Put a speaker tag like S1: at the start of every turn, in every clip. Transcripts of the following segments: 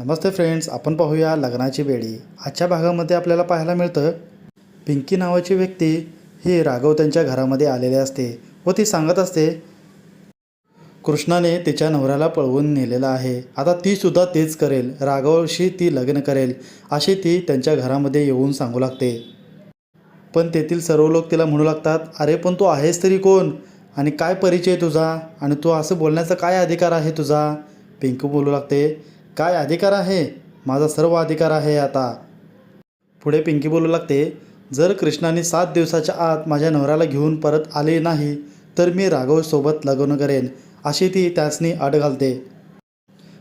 S1: नमस्ते friends आपण पाहूया लग्नाची बेडी आजच्या भागामध्ये आपल्याला पाहायला मिळतं पिंकी नावाची व्यक्ती ही राघव त्यांच्या घरामध्ये आलेली असते व ती सांगत असते कृष्णाने तिच्या नवऱ्याला पळवून नेलेलं आहे. आता ती सुद्धा तेच करेल. राघवशी ती लग्न करेल अशी ती त्यांच्या घरामध्ये येऊन सांगू लागते. पण तेथील सर्व लोक तिला म्हणू लागतात अरे पण तू आहेस तरी कोण? आणि काय परिचय तुझा? आणि तू असं बोलण्याचा काय अधिकार आहे तुझा? पिंकू बोलू लागते काय अधिकार आहे? माझा सर्व अधिकार आहे आता. पुढे पिंकी बोलू लागते जर कृष्णाने सात दिवसाच्या आत माझ्या नवऱ्याला घेऊन परत आले नाही तर मी राघवसोबत लग्न करेन अशी ती त्यासनी अट घालते.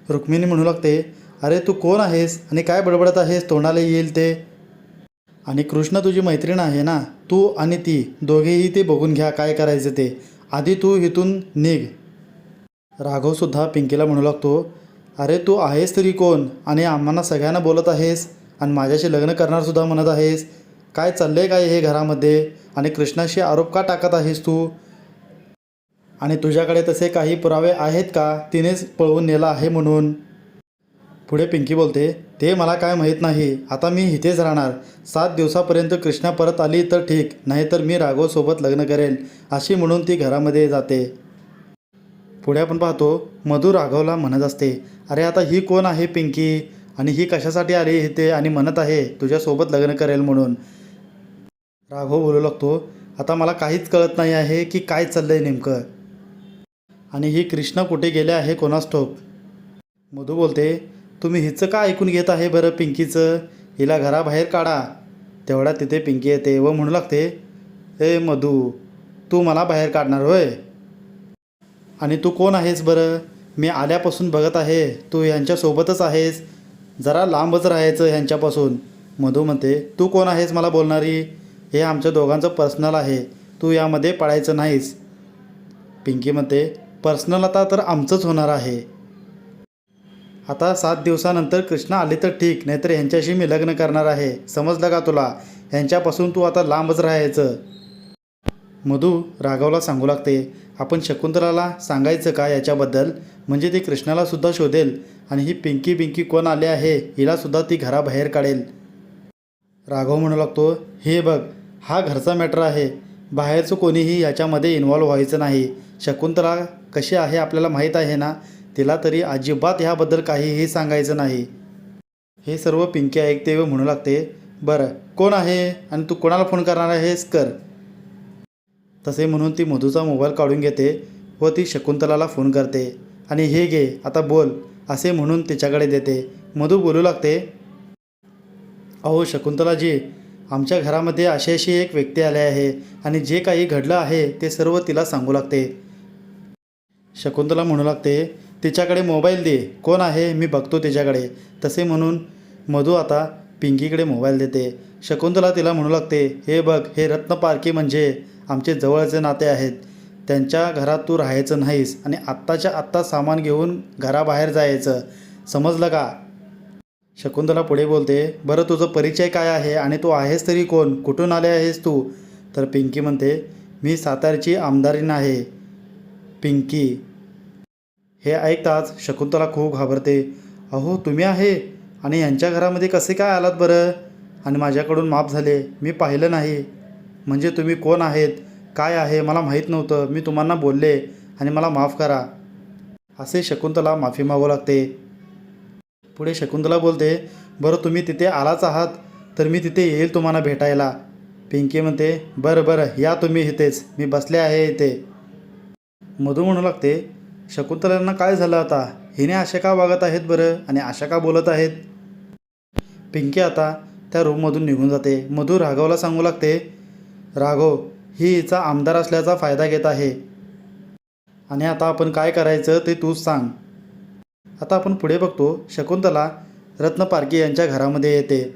S1: रुक्मिणी म्हणू लागते अरे तू कोण आहेस आणि काय बडबडत आहेस? तोंडाला येईल ते. आणि कृष्ण तुझी मैत्रीण आहे ना? तू आणि ती दोघेही ते बघून घ्या काय करायचं ते. आधी तू इथून निघ. राघवसुद्धा पिंकीला म्हणू लागतो अरे तू आहेस तरी कोण? आणि आम्हाला सगळ्यांना बोलत आहेस? आणि माझ्याशी लग्न करणारसुद्धा म्हणत आहेस? काय चाललं आहे काय हे घरामध्ये? आणि कृष्णाशी आरोप का टाकत आहेस तू? आणि तुझ्याकडे तसे काही पुरावे आहेत का? तिनेच पळवून नेला आहे म्हणून. पुढे पिंकी बोलते ते मला काय माहीत नाही. आता मी इथेच राहणार. सात दिवसापर्यंत कृष्णा परत आली तर ठीक. नाहीतर मी राघवसोबत लग्न करेन. अशी म्हणून ती घरामध्ये जाते. पुढे आपण पाहतो मधू राघवला म्हणत असते अरे आता ही कोण आहे पिंकी? आणि ही कशासाठी आली इथे आणि म्हणत आहे तुझ्यासोबत लग्न करेल म्हणून. राघव बोलू लागतो आता मला काहीच कळत नाही आहे की काय चाललं आहे नेमकं. आणि ही कृष्णा कुठे गेले आहे कोणास ठोक मधू बोलते तुम्ही हिचं का ऐकून घेत आहे बरं पिंकीचं? हिला घराबाहेर काढा. तेवढ्या तिथे पिंकी येते व म्हणू लागते ए मधू तू मला बाहेर काढणार होय? आणि तू कोण आहेस बरं? मी आल्यापासून बघत आहे तू ह्यांच्यासोबतच आहेस. जरा लांबच राहायचं ह्यांच्यापासून. मधू म्हणते तू कोण आहेस मला बोलणारी? हे आमच्या दोघांचं पर्सनल आहे. तू यामध्ये पळायचं नाहीस. पिंकी म्हणते पर्सनल आता तर आमचंच होणार आहे. आता सात दिवसानंतर कृष्णा आली तर ठीक नाहीतर ह्यांच्याशी मी लग्न करणार आहे. समजलं का तुला? ह्यांच्यापासून तू आता लांबच राहायचं. मधू राघवला सांगू लागते आपण शकुंतलाला सांगायचं का याच्याबद्दल? म्हणजे ती कृष्णालासुद्धा शोधेल आणि ही पिंकी बिंकी कोण आले आहे हिलासुद्धा ती घराबाहेर काढेल. राघव म्हणू लागतो हे बघ हा घरचा मॅटर आहे. बाहेरचं कोणीही याच्यामध्ये इन्व्हॉल्व व्हायचं नाही. शकुंतला कशी आहे आपल्याला माहीत आहे ना? तिला तरी अजिबात ह्याबद्दल काहीही सांगायचं नाही. हे सर्व पिंकी ऐकते व म्हणू लागते बरं कोण आहे आणि तू कोणाला फोन करणार आहेस? कर. तसे म्हणून ती मधूचा मोबाईल काढून घेते व ती शकुंतलाला फोन करते. आणि हे घे आता बोल असे म्हणून तिच्याकडे देते. मधू बोलू लागते अहो शकुंतलाजी आमच्या घरामध्ये अशी अशी एक व्यक्ती आले आहे आणि जे काही घडलं आहे ते सर्व तिला सांगू लागते. शकुंतला म्हणू लागते तिच्याकडे मोबाईल दे कोण आहे मी बघतो तिच्याकडे. तसे म्हणून मधू आता पिंकीकडे मोबाईल देते. शकुंतला तिला म्हणू लागते हे बघ हे रत्न पारखी म्हणजे आमचे जवळचे नाते आहेत. त्यांच्या घरात तू राहायचं नाहीस आणि आत्ताच्या आत्ता सामान घेऊन घराबाहेर जायचं. समजलं का? शकुंतला पुढे बोलते बरं तुझं परिचय काय आहे आणि तू आहेस तरी कोण? कुठून आले आहेस तू? तर पिंकी म्हणते मी सातारची आमदारीन आहे. पिंकी हे ऐकताच शकुंतला खूप घाबरते. अहो तुम्ही आहे? आणि यांच्या घरामध्ये कसे काय आलात बरं? आणि माझ्याकडून माफ झाले. मी पाहिलं नाही. म्हणजे तुम्ही कोण आहेत काय आहे मला माहीत नव्हतं. मी तुम्हाला बोलले आणि मला माफ करा. असे शकुंतला माफी मागू लागते. पुढे शकुंतला बोलते बरं तुम्ही तिथे आलाच आहात तर मी तिथे येईल तुम्हाला भेटायला. पिंकी म्हणते बरं बरं या तुम्ही इथेच मी बसले आहे इथे. मधू म्हणू लागते शकुंतलांना काय झालं आता? हिने अशा का वागत आहेत बरं आणि अशा का बोलत आहेत? पिंकी आता त्या रूममधून निघून जाते. मधू राघवला सांगू लागते राघव ही हिचा आमदार असल्याचा फायदा घेत आहे. आणि आता आपण काय करायचं ते तूच सांग. आता आपण पुढे बघतो शकुंतला रत्न रत्नपारकी यांच्या घरामध्ये येते.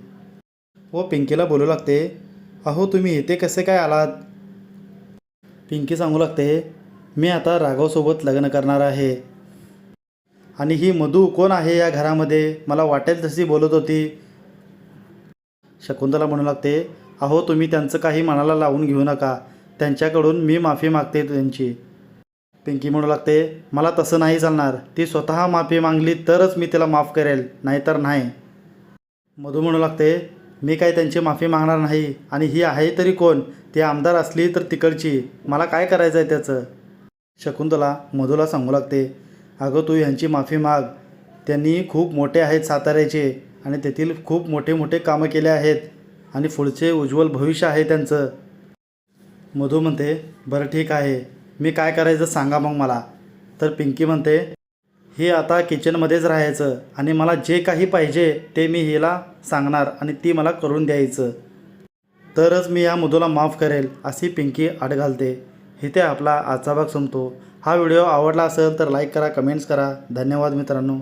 S1: व पिंकीला बोलू लागते अहो तुम्ही इथे कसे काय आलात? पिंकी सांगू लागते मी आता राघवसोबत लग्न करणार आहे. आणि ही मधू कोण आहे या घरामध्ये? मला वाटेल तशी बोलत होती. शकुंतला म्हणू लागते अहो तुम्ही त्यांचं काही मनाला लावून घेऊ नका. त्यांच्याकडून मी माफी मागते त्यांची. पिंकी म्हणू लागते मला तसं नाही चालणार. ती स्वतः माफी मागली तरच मी तिला माफ करेल नाहीतर नाही. मधू म्हणू लागते मी काय त्यांची माफी मागणार नाही. आणि ही आहे तरी कोण? ती आमदार असली तर तिकडची. मला काय करायचं आहे त्याचं? शकुंतला मधूला सांगू लागते अगं तू ह्यांची माफी माग. त्यांनी खूप मोठे आहेत साताऱ्याचे आणि तेथील खूप मोठे मोठे कामं केले आहेत. आणि पुढचे उज्ज्वल भविष्य आहे त्यांचं. मधू म्हणते बरं ठीक आहे. मी काय करायचं सांगा मग मला. तर पिंकी म्हणते हे आता किचनमध्येच राहायचं आणि मला जे काही पाहिजे ते मी हिला सांगणार आणि ती मला करून द्यायचं. तरच मी या मधूला माफ करेल अशी पिंकी अट घालते. इथे आपला आजचा भाग संपतो. हा व्हिडिओ आवडला असेल तर लाईक करा कमेंट्स करा. धन्यवाद मित्रांनो.